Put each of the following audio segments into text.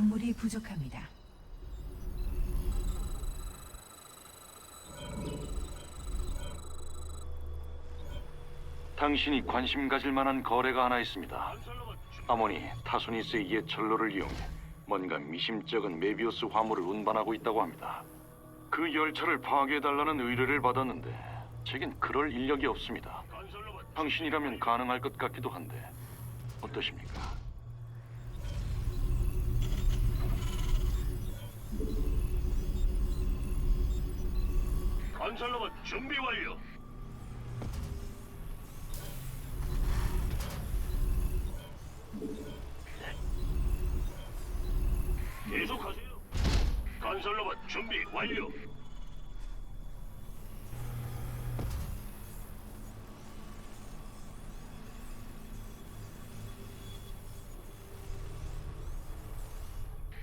광물이 부족합니다. 당신이 관심 가질 만한 거래가 하나 있습니다. 아모니 타소니스의 옛 철로를 이용해 뭔가 미심쩍은 메비우스 화물을 운반하고 있다고 합니다. 그 열차를 파괴해달라는 의뢰를 받았는데 제겐 그럴 인력이 없습니다. 당신이라면 가능할 것 같기도 한데 어떠십니까? 건설로봇 준비 완료. 계속하세요. 건설로봇 준비 완료.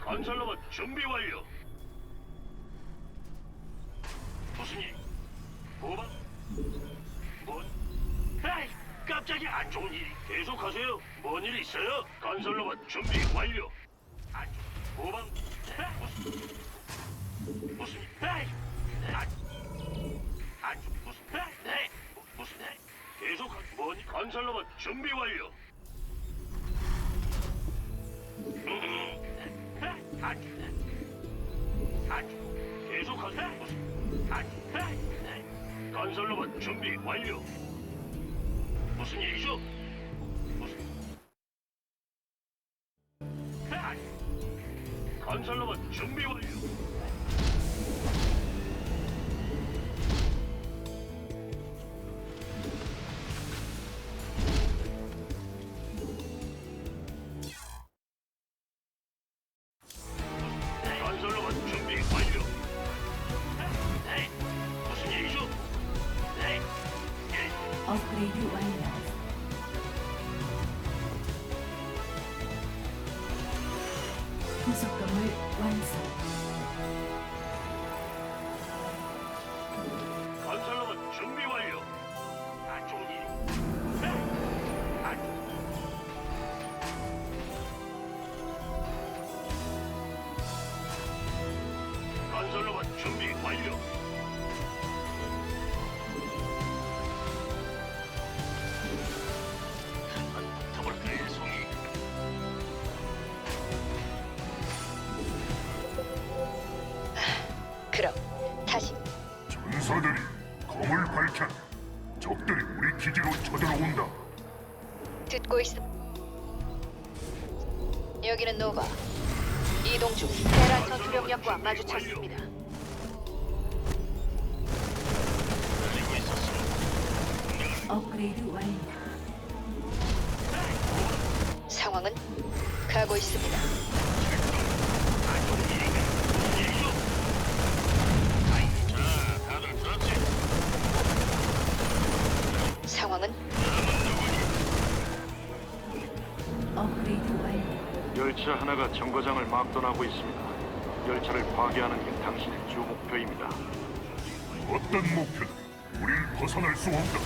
건설로봇 준비 완료. 무슨 일? 고방? 뭔? 에이, 깜짝이야. 안 좋은 일이. 계속하세요. 뭔 일 있어요? 건설로봇 준비 완료. 안 좋- 고방? 에이, 무슨? 무슨 일? 에이, 안, 안 좋- 무슨? 에이, 네, 무- 무슨 일? 계속하. 뭔? 일? 건설로봇 준비 완료. 음, 에이, 안 좋- 안 좋- 계속하세요. 무슨? 건설로봇 준비 완료. 무슨 일이죠? 무슨? 아니, 건설로봇 준비 완료. 예. 업그 마주쳤습니다. 달리고 있었어. 업그레이드 완료. 상황은 가고 있습니다. 자, 다들 들었지? 상황은? 업그레이드 완료. 열차 하나가 정거장을 막 떠나고 있습니다. 열차를 파괴하는 게 당신의 주 목표입니다. 어떤 목표든 우릴 벗어날 수 없다.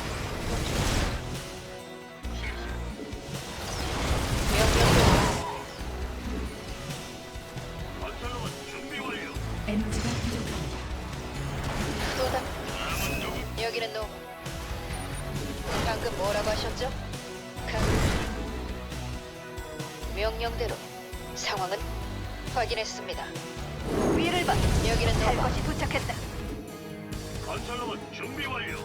명령대로 건설로봇 준비 완료. 에너지가 부족합니다. 쏟아. 다음은 누구? 여기는 노바. 방금 뭐라고 하셨죠? 가. 명령대로 상황은 확인했습니다. 여기는 노바. 것이 도착했다. 건설로봇 준비 완료.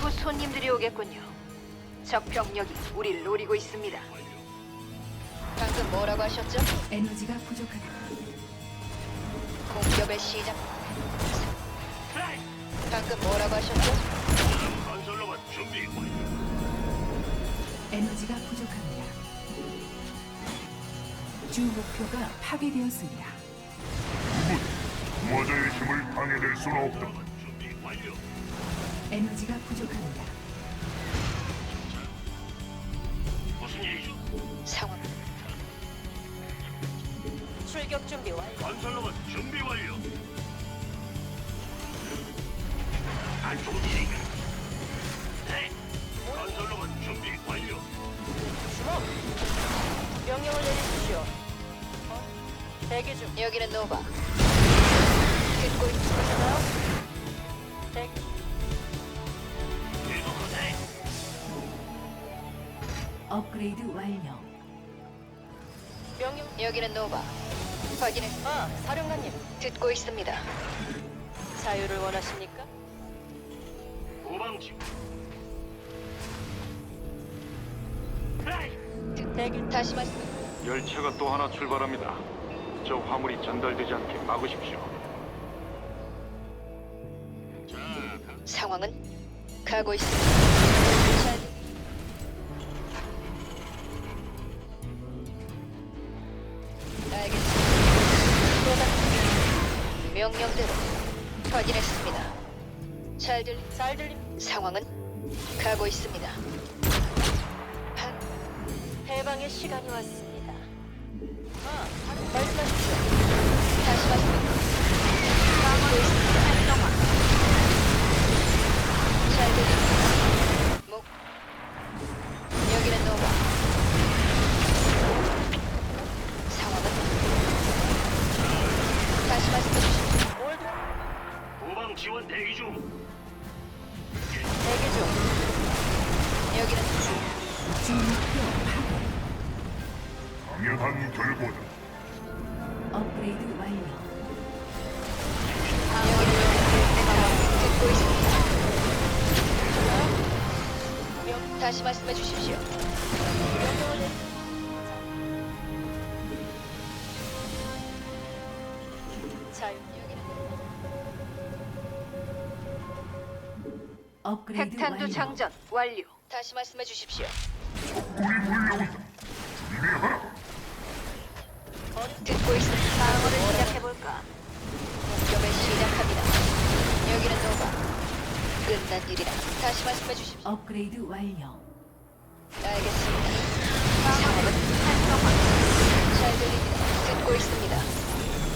곧 손님들이 오겠군요. 적 병력이 우리를 노리고 있습니다. 방금 뭐라고 하셨죠? 에너지가 부족하다. 공격의 시작. 방금 뭐라고 하셨죠? 건설로봇 준비 완료. 에너지가 부족합니다. 주 목표가 파괴되었습니다. 누구든 모자의 힘을 방해될 수는 없다. 에너지가 부족합니다. 무슨 일이죠? 상황. 출격 준비 완료. 건설로봇 준비 완료. 안 좋은 일인가? 명령을 내리십시오. 어? 대기 중. 여기는 노바. 듣고 있습니다. 대기. 업그레이드 완료. 명령. 여기는 노바. 확인해. 아, 사령관님. 듣고 있습니다. 자유를 원하십니까? 도망지. 대기. 다시 말씀. 열차가 또 하나 출발합니다. 저 화물이 전달되지 않게 막으십시오. 상황은 가고 있습니다. 잘. 알겠습니다. 명령대로 확인했습니다. 잘 들, 잘 들림. 상황은 가고 있습니다. 한, 해방의 시간이 왔습니다. 아, 말씀하십시오. 다시 말씀해. 가고 있습니다. 잘 들립니다. 목. 여기는 노바. 상황은? 다시 말씀해 주십시오. 후방 지원 대기 중. 대기 중. 여기는 주 목표 파괴. 당연한 결과다. 업그레이드 완료. 여기는 듣고 있습니다. 명, 다시 말씀해 주십시오. 자유. 여기는 업그레이드 핵탄두 완료. 장전 완료. 다시 말씀해 주십시오. 적군이 몰려온다. 준비하라. 듣고 있습니다. 방어를 볼까? 공격을 시작합니다. 여기는 노바. 끝난 일이라 다시 말씀해 주십시오. 업그레이드 완료. 알겠습니다. 상황은 잘 들립니다. 듣고 있습니다.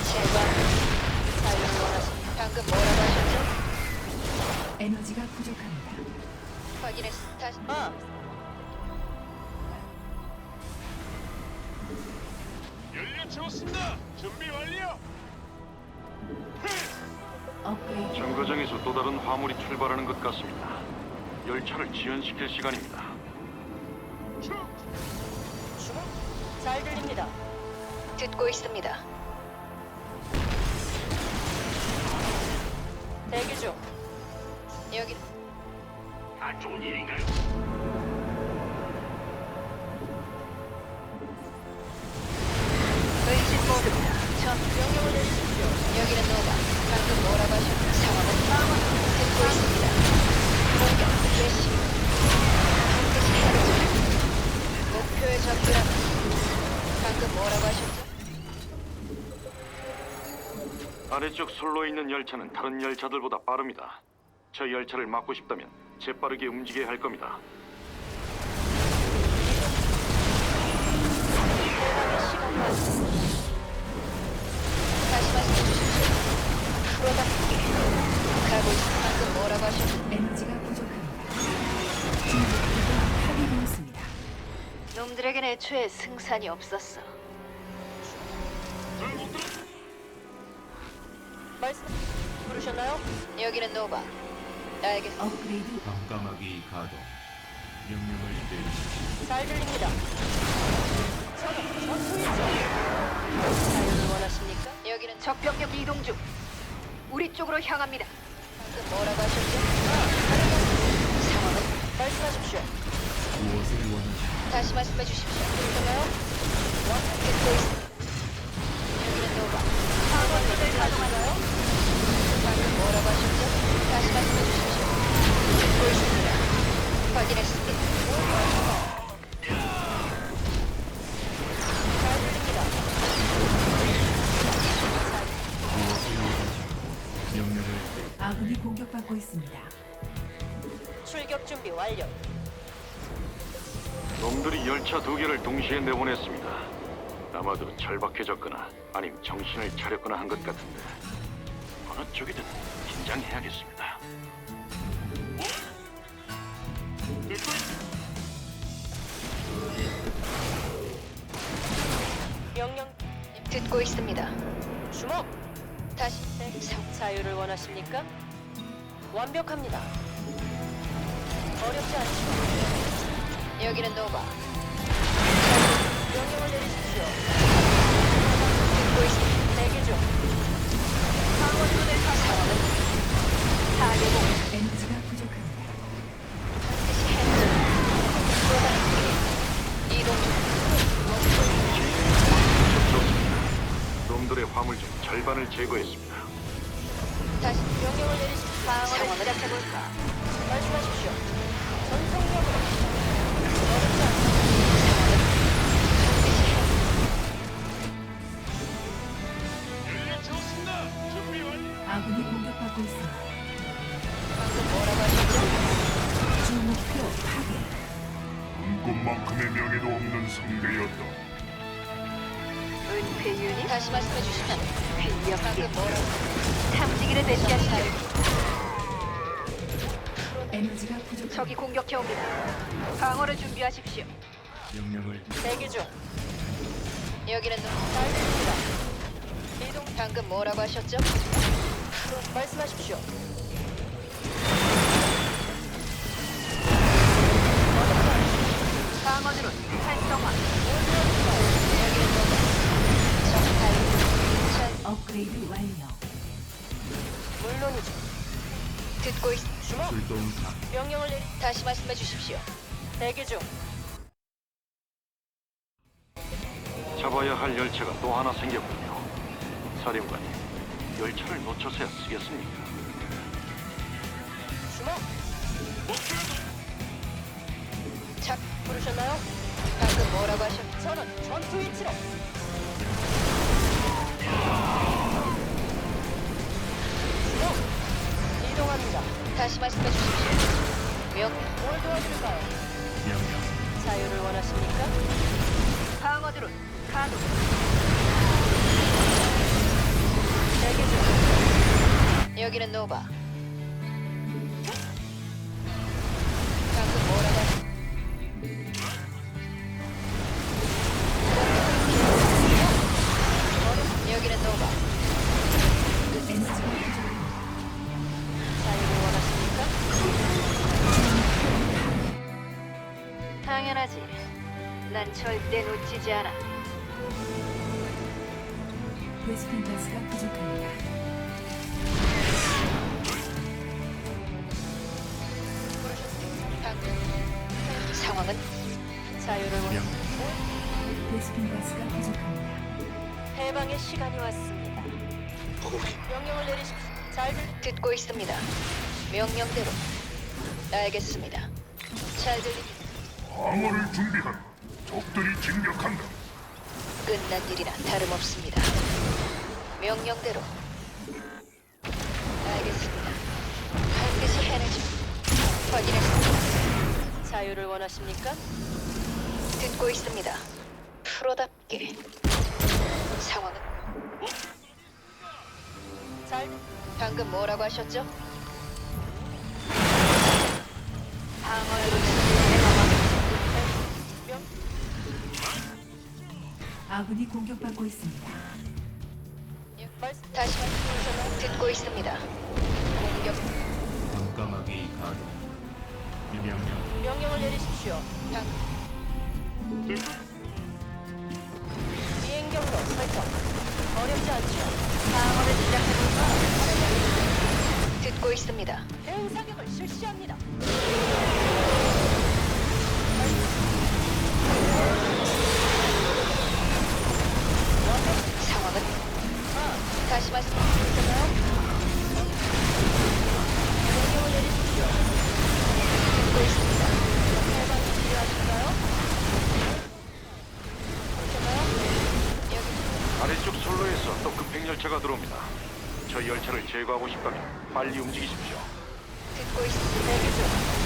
제발 자유를 원하십니다. 방금 뭐라고 하셨죠? 에너지가 부족합니다. 확인했. 다시. 아. 연료 채웠습니다. 준비 완료. 업그레이드 정거장에서 또 다른 화물이 출발하는 것 같습니다. 열차를 지연시킬 시간입니다. 잘 들립니다. 듣고 있습니다. 대기 중. 여기 안 좋은 일인가요? 의심 모드입니다. 전 명령을 내리십시오. 여기는 노 아래쪽 선로에 있는 열차는 다른 열차들보다 빠릅니다. 저 열차를 막고 싶다면 재빠르게 움직여야 할 겁니다. 다시 말씀해 주십시오. 프로답게 가고 있 방금 뭐라고 하셨죠? 에너지가 부족합니다. 주 목표가 파괴되었습니다. 놈들에겐 애초에 승산이 없었어. 여기는 노바. 알겠습니다. 업그레이드 밤까마귀 가동 명령을 내리십시오. 잘 들립니다. 자유를 원하십니까? 여기는 적병력 이동 중. 우리 쪽으로 향합니다. 방금 뭐라고 하셨죠? 상황은 말씀하십시오. 무엇을 원하십니까? 다시 말씀해 주십시오. 들리나요? 듣고 있습니다. 여기는 노바. 상황을 가져가나요? 방금 뭐라고 하셨죠? 다시 말씀해 주십시오. 듣고 있습니다. 확인했습니다. 잘 들립니다. 명령을 아군이 공격받고 있습니다. 출격 준비 완료. 놈들이 열차 두 개를 동시에 내보냈습니다. 아마도 절박해졌거나 아니면 정신을 차렸거나 한 것 같은데 어느 쪽이든 긴장해야겠습니다. 명령 듣고 있습니다. 주목! 다시 상 자유를 원하십니까? 완벽합니다. 어렵지 않죠? 여기는 노바. 명령을 내리십시오. 듣고 있습니다. 대기 중. 사대공 에너지가 부족합니다. 반드시 이동. 놈들의 화물 중 절반을 제거했습니다. 다시 명령을 내리십시오. 방어를? 시작해볼까? 방어를 준비하십시오. 명령을 대기 중. 여기는 잘 들립니다. 이동. 방금 뭐라고 하셨죠? 말씀하십시오. 방어드론 활성화. 여기는 노바. 적 타입. 업그레이드 완료. 물론이죠. 듣고 있. 주목! 출동 가 명령을 내리. 다시 말씀해 주십시오. 대기 중. 잡아야 할 열차가 또 하나 생겼군요. 사령관님, 열차를 놓쳐서야 쓰겠습니까? 주목! 착. 부르셨나요? 방금 뭐라고 하셨? 저는 전투 위치로. 주목! 이동합니다. 다시 말씀해 주십시오. 명. 뭘 도와드릴까요? 명령 자유를 원하십니까? 방어 드론 가동. 대기 중. 여기는 노바. 절대 놓치지 않아. 베스핀 가스가 부족합니다. 방금 상황은 자유를 원. 명령 베스핀 가스가 부족합니다. 해방의 시간이 왔습니다. 명령을 내리십시오. 잘 들. 듣고 있습니다. 명령대로. 알겠습니다. 잘 들립니다. 방어를 준비한 적들이 진격한다. 끝난 일이나 다름없습니다. 명령대로. 알겠습니다. 반드시 해내죠. 확인했습니다. 자유를 원하십니까? 듣고 있습니다. 프로답게. 상황은 잘. 방금 뭐라고 하셨죠? 방어로 아군이 공격받고 있습니다. 다시 말씀해 듣고 있습니다. 공격 깜깜하게 가동 명령 명령을 내리십시오. 방 비행 경로 설정. 어렵지 않죠? 방어를 시작해볼까? 듣고 있습니다. 대응 사격을 실시합니다. 열차가 들어옵니다. 저 열차를 제거하고 싶다면 빨리 움직이십시오. 듣고 있습니다. 대기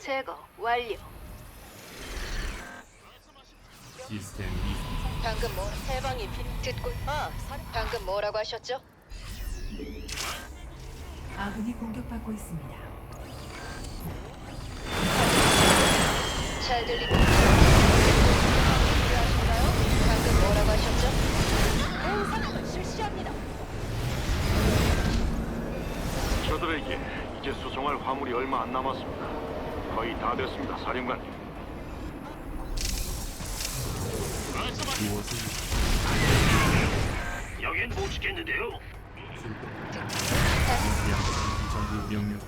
제거 완료. 시스템 방금 뭐 해방이 필요. 듣고 아, 사... 방금 뭐라고 하셨죠? 아군이 공격받고 있습니다. 잘 들리고 방금 뭐라고 하셨죠? 공사을 실시합니다. 저들에게 이제 수송할 화물이 얼마 안 남았습니다. 거의 다 됐습니다, 사령관님. 여긴 못 지켰는데요. 전부 명령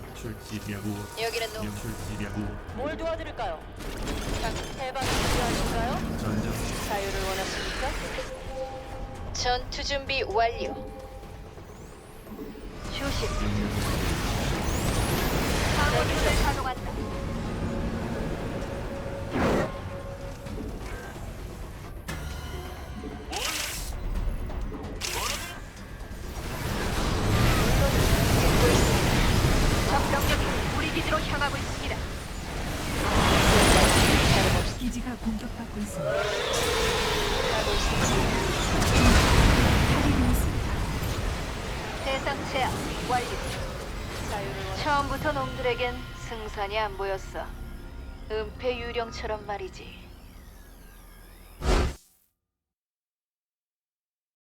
여기는 노명 출지명 무엇 뭘 도와드릴까요? 방- 해방이 필요하신가요? 전장 자유를 원하십니까? 전투 준비 완료. 휴식. 방어를 가동한다. 승산이 안 보였어. 은폐 유령처럼 말이지.